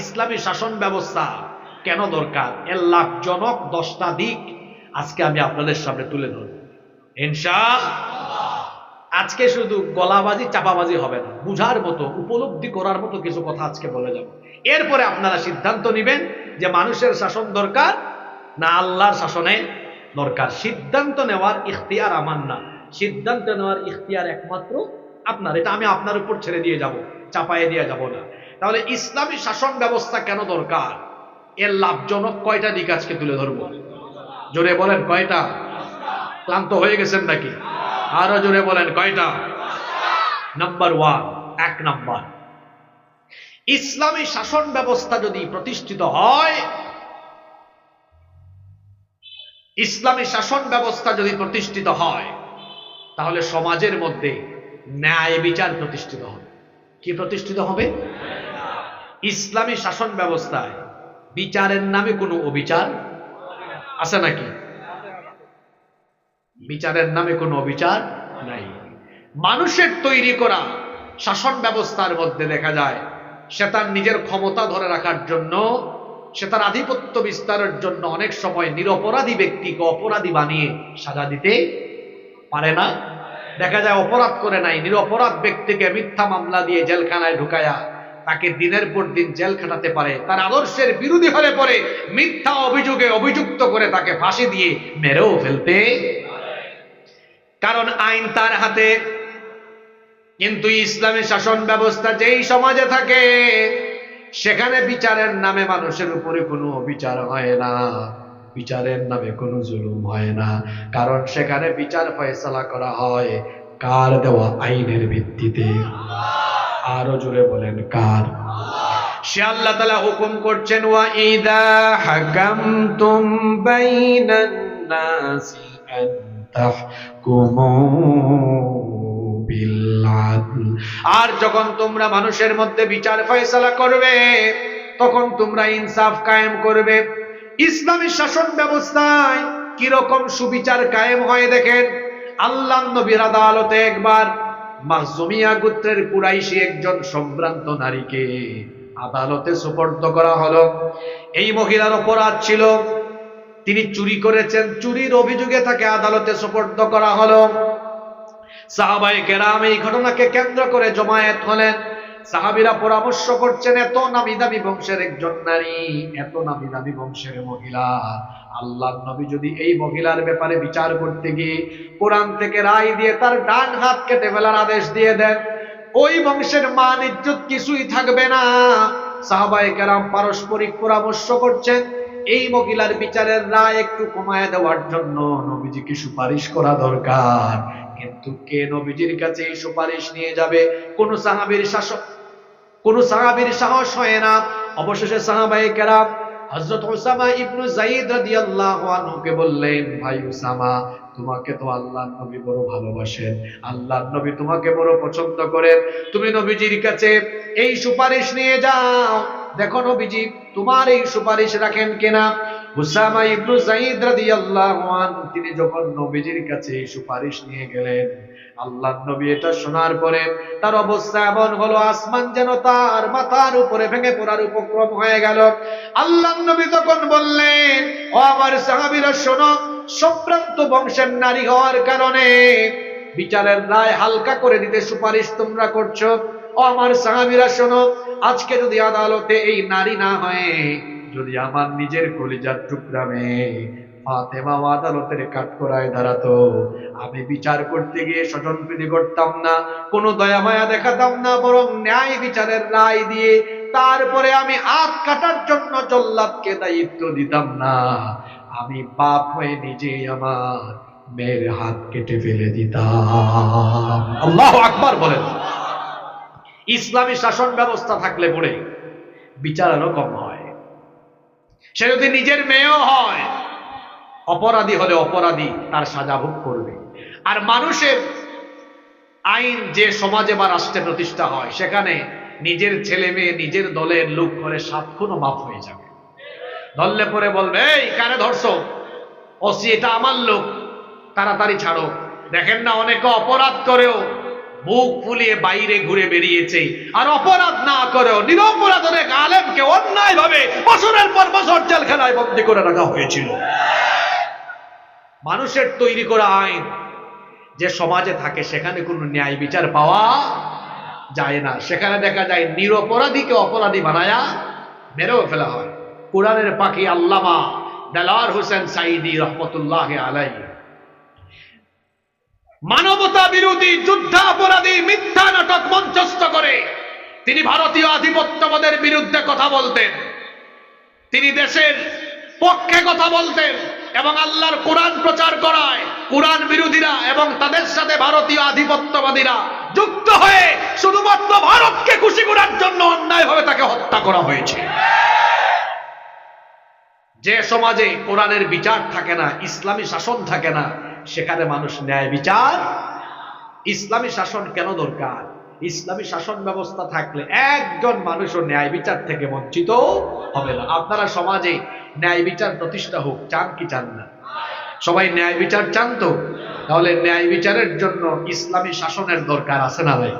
ইসলামী শাসন ব্যবস্থা কেন দরকার? এর লাভজনক দশটা দিক আজকে আমি আপনাদের সামনে তুলে ধরব। ইনশা আজকে শুধু গলাবাজি, চাপাবাজি হবে না, বুঝার মতো, উপলব্ধি করার মতো কিছু কথা আজকে বলে যাব। এরপরে আপনারা সিদ্ধান্ত নেবেন যে মানুষের শাসন দরকার না আল্লাহর শাসনে দরকার। সিদ্ধান্ত নেওয়ার ইখতিয়ার আমার না। সিদ্ধান্ত নেওয়ার ইখতিয়ার একমাত্র আপনার। এটা আমি আপনার উপর ছেড়ে দিয়ে যাব, চাপায়ে দিয়ে যাব না। তাহলে ইসলামী শাসন ব্যবস্থা কেন দরকার? এর লাভজনক কয়টা দিক আজকে তুলে ধরবো? জোরে বলেন কয়টা? ক্লান্ত হয়ে গেছেন নাকি? আরও জোরে বলেন কয়টা? নাম্বার ওয়ান, এক নাম্বার। ইসলামী শাসন ব্যবস্থা যদি প্রতিষ্ঠিত হয়, ইসলামী শাসন ব্যবস্থা যদি প্রতিষ্ঠিত হয়, তাহলে সমাজের মধ্যে ন্যায় বিচার প্রতিষ্ঠিত হবে। কি প্রতিষ্ঠিত হবে? ইসলামী শাসন ব্যবস্থায় বিচারের নামে কোনো অবিচার আছে নাকি? বিচারের নামে কোনো অবিচার নাই। মানুষের তৈরি করা শাসন ব্যবস্থার মধ্যে দেখা যায় সে তার নিজের ক্ষমতা ধরে রাখার জন্য সে তার আধিপত্য বিস্তারের জন্য অনেক সময় নিরপরাধী ব্যক্তিকে অপরাধী বানিয়ে সাজা দিতে পারে না। দেখা যায় অপরাধ করে নাই, নিরপরাধ ব্যক্তিকে মিথ্যা মামলা দিয়ে জেলখানায় ঢুকায়া তাকে দিনের পর দিন জেল খাটাতে পারে। তার আদর্শের বিরোধী হলে পরে মিথ্যা অভিযোগে অভিযুক্ত করে তাকে ফাঁসি দিয়ে মেরেও ফেলতে কারণ আইন তার হাতে। কিন্তু ইসলামী শাসন ব্যবস্থা যেই সমাজে থাকে, সেখানে বিচারের নামে মানুষের উপরে কোনো বিচার হয় না। বিচারের নামে কোনো জুলুম হয় না। কারণ সেখানে বিচার ফয়সলা করা হয়। কার দেওয়া আইনের ভিত্তিতে? আরও জুড়ে বলেন, কার? সে আল্লাহ তালা হুকুম করছেন, ওয়া ইদা হাকামতুম বাইনান নাসি আন তাহকুমু আর যখন তোমরা মানুষের মধ্যে বিচার ফয়সালা করবে, তখন তোমরা ইনসাফ কায়েম করবে। ইসলামী শাসন ব্যবস্থায় কীরকম সুবিচার কায়েম হয় দেখেন আল্লাহ নবীর আদালতে একবার মাহজুমিয়া গোত্রের কুরাইশি একজন সম্ভ্রান্ত নারীকে আদালতে সুপর্দ করা হলো। এই মহিলার অপরাধ ছিল, তিনি চুরি করেছেন, চুরির অভিযোগে তাকে আদালতে সুপর্দ করা হলো। সাহাবাই কেরাম এই ঘটনাকে কেন্দ্র করে জমায়েত হলেন। সাহাবিরা পরামর্শ করছেন, এত নামি দামি বংশের একজন নারী, এত নামি দামি বংশের মহিলা। আল্লাহ নবী যদি এই মহিলার ব্যাপারে বিচার করতে গিয়ে কোরআন থেকে রায় দিয়ে তার ডান হাত কেটে ফেলার আদেশ দিয়ে দেন, ওই বংশের মান, ইজ্জত কিছুই থাকবে না। সাহাবাই কেরাম পারস্পরিক পরামর্শ করছেন, এই মহিলার বিচারের রায় একটু কমায় দেওয়ার জন্য নবীজিকে সুপারিশ করা দরকার। কিন্তু কে নবীজির কাছে এই সুপারিশ নিয়ে যাবে? কোন সাহাবীর শাসক কোন সাহাবীর সাহস হয় না। অবশেষে সাহাবায়ে কেরাম হযরত উসামা ইবনু যায়েদ রাদিয়াল্লাহু আনহুকে বললেন, ভাই উসামা, তোমাকে তো আল্লাহর নবী বড় ভালোবাসেন। আল্লাহর নবী তোমাকে বড় পছন্দ করেন। তুমি নবীজির কাছে এই সুপারিশ নিয়ে যাও। দেখো নবীজি, তোমার এই সুপারিশ রাখেন কিনা? উসামা ইবনু যায়েদ রাদিয়াল্লাহু আনহু, তিনি যখন নবীজির কাছে এই সুপারিশ নিয়ে গেলেন আল্লাহ নবী এটা শোনার পরে তার অবস্থা এমন হলো, আসমান যেন তার মাথার উপরে ভেঙে পড়ার উপক্রম হয়ে গেল। আল্লাহ নবী তখন বললেন, ও আমার সাহাবীরা, শোনো, সম্ভ্রান্ত বংশের নারী হওয়ার কারণে বিচারের রায় হালকা করে দিতে সুপারিশ তোমরা করছ। ও আমার সাহাবীরা, শোনো, আজকে যদি আদালতে এই নারী না হয় যদি আমার নিজের কলিজার টুকরা মেয়ে ফাতেমা আদালতের কাঠকড়ায় দাঁড়াতো, আমি বিচার করতে গিয়ে স্বজন প্রীতি করতাম না, কোনো দয়া মায়া দেখাতাম না, বরং ন্যায় বিচারের রায় দিয়ে তারপরে আমি হাত কাটার জন্য জল্লাদকে দায়িত্ব দিতাম না। আমি বাপ হয়ে নিজেই আমার মেয়ের হাত কেটে ফেলে দিতাম। আল্লাহ আকবার বলেন। ইসলামী শাসন ব্যবস্থা থাকলে পরে বিচার আরও কম হয়। সে যদি নিজের মেয়েও হয়, অপরাধী হলে অপরাধী, তার সাজা ভোগ করবে। আর মানুষের আইন যে সমাজে বা রাষ্ট্রে প্রতিষ্ঠা হয়, সেখানে নিজের ছেলে মেয়ে, নিজের দলের লোক করে সাত খুনও মাফ হয়ে যাবে। ধরলে পরে বলবে, এই, কারে ধরছো? ওসি, এটা আমার লোক, তাড়াতাড়ি ছাড়ো। দেখেন না অনেকে অপরাধ করেও বুক ফুলিয়ে বাইরে ঘুরে বেরিয়েছে। আর অপরাধ না করেও নিরপরাধ আলেমকে অন্য জেলখানায় বন্দি করে রাখা হয়েছিল। মানুষের তৈরি করা আইন, যে সমাজে থাকে সেখানে কোনো ন্যায় বিচার পাওয়া যায় না। সেখানে দেখা যায় নিরপরাধীকে অপরাধী বানায়া মেরেও ফেলা হয়। কোরআনের পাখি আল্লামা দেলার হোসেন সাইদি রহমতুল্লাহ আলাই মানবতা বিরোধী যুদ্ধাপরাধী মিথ্যা নাটক মঞ্চস্থ করে তিনি ভারতীয় আধিপত্যবাদের বিরুদ্ধে কথা বলতেন। তিনি দেশের পক্ষে কথা বলতেন এবং আল্লাহর কোরআন প্রচার করায় কোরআন বিরোধীরা এবং তাদের সাথে ভারতীয় আধিপত্যবাদীরা যুক্ত হয়ে শুধুমাত্র ভারতকে খুশি করার জন্য অন্যায় অন্যায়ভাবে তাকে হত্যা করা হয়েছে। যে সমাজে কোরআনের বিচার থাকে না, ইসলামী শাসন থাকে না সেখানে মানুষ ন্যায় বিচার। ইসলামী শাসন কেন দরকার? ইসলামী শাসন ব্যবস্থা থাকলে একজন মানুষও ন্যায় বিচার থেকে বঞ্চিত হবে না। আপনারা সমাজে ন্যায় বিচার প্রতিষ্ঠা হোক, চান কি চান না? সবাই ন্যায় বিচার চান তো? তাহলে ন্যায় বিচারের জন্য ইসলামী শাসনের দরকার আছে না ভাই